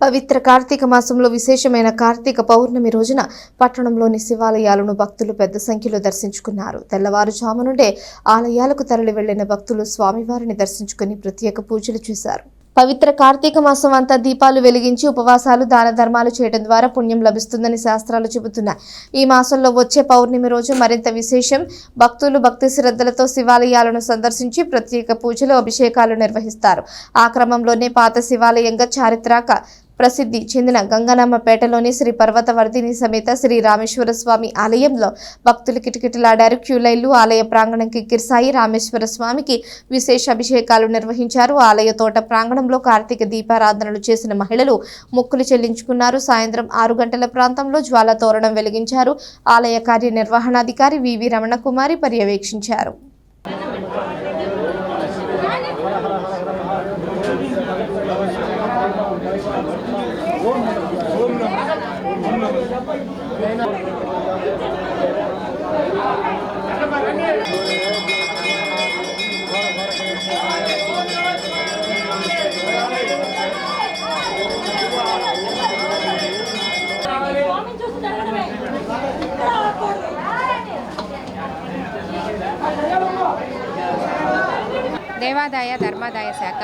పవిత్ర కార్తీక మాసంలో విశేషమైన కార్తీక పౌర్ణమి రోజున పట్టణంలోని శివాలయాలను భక్తులు పెద్ద సంఖ్యలో దర్శించుకున్నారు. తెల్లవారుజాము నుండే ఆలయాలకు తరలి వెళ్ళిన భక్తులు స్వామివారిని దర్శించుకుని ప్రత్యేక పూజలు చేశారు. పవిత్ర కార్తీక మాసం అంతా దీపాలు వెలిగించి ఉపవాసాలు దాన ధర్మాలు చేయడం ద్వారా పుణ్యం లభిస్తుందని శాస్త్రాలు చెబుతున్నాయి. ఈ మాసంలో వచ్చే పౌర్ణమి రోజు మరింత విశేషం. భక్తులు భక్తి శ్రద్ధలతో శివాలయాలను సందర్శించి ప్రత్యేక పూజలు అభిషేకాలు నిర్వహిస్తారు. ఆ క్రమంలోనే పాత శివాలయంగా చారిత్రక ప్రసిద్ధి చెందిన గంగనామపేటలోని శ్రీ పర్వతవర్ధిని సమేత శ్రీ రామేశ్వర స్వామి ఆలయంలో భక్తులు కిటకిటలాడారు. క్యూలైన్లు ఆలయ ప్రాంగణంకి కిర్సాయి రామేశ్వర స్వామికి విశేష అభిషేకాలు నిర్వహించారు. ఆలయ తోట ప్రాంగణంలో కార్తీక దీపారాధనలు చేసిన మహిళలు మొక్కులు చెల్లించుకున్నారు. సాయంత్రం ఆరు గంటల ప్రాంతంలో జ్వాల తోరణం వెలిగించారు. ఆలయ కార్యనిర్వహణాధికారి వివి రమణ కుమారి పర్యవేక్షించారు. Gracias. దేవాదాయ ధర్మాదాయ శాఖ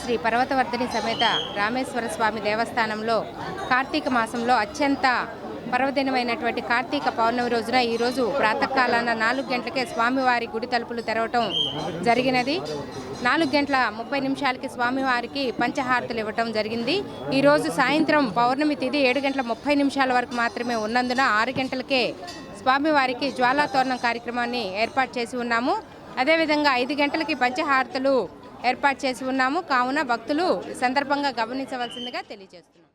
శ్రీ పర్వతవర్ధిని సమేత రామేశ్వర స్వామి దేవస్థానంలో కార్తీక మాసంలో అత్యంత పర్వదినమైనటువంటి కార్తీక పౌర్ణమి రోజున ఈరోజు ప్రాతకాలాన నాలుగు గంటలకే స్వామివారి గుడి తలుపులు తెరవటం జరిగినది. నాలుగు గంటల ముప్పై నిమిషాలకి స్వామివారికి పంచహారతులు ఇవ్వటం జరిగింది. ఈరోజు సాయంత్రం పౌర్ణమి తిథి ఏడు గంటల ముప్పై నిమిషాల వరకు మాత్రమే ఉన్నందున ఆరు గంటలకే స్వామివారికి జ్వాలా తోరణం కార్యక్రమాన్ని ఏర్పాటు చేసి ఉన్నాము. అదేవిధంగా ఐదు గంటలకి పంచహారతలు ఏర్పాటు చేసి ఉన్నాము. కావున భక్తులు సందర్భంగా గమనించవలసిందిగా తెలియజేస్తున్నాం.